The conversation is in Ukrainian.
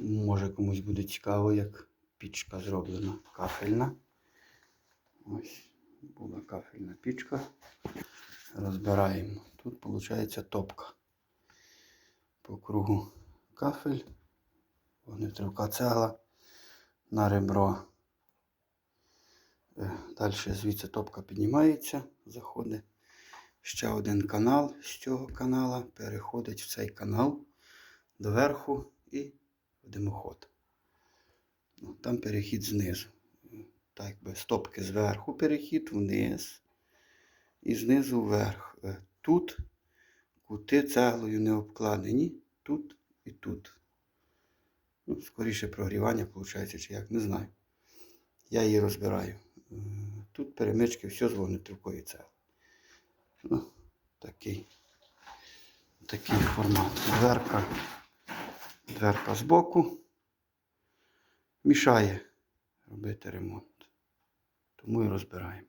Може комусь буде цікаво, як пічка зроблена кафельна. Ось була кафельна пічка. Розбираємо. Тут виходить топка. По кругу кафель, вогнетривка цегла на ребро. Далі звідси топка піднімається, заходить. Ще один канал з цього канала переходить в цей канал доверху і димоход. Ну, Там перехід знизу. Так би стопки зверху перехід вниз. І знизу вверх. Е, Тут кути цеглою не обкладені. Тут і тут. Ну, скоріше прогрівання виходить, чи як, не знаю. Я її розбираю. Е, Тут перемички все з вогнетривкої цегли. Ну, такий, такий формат. Дверка, дверка збоку мішає робити ремонт. Тому і розбираємо.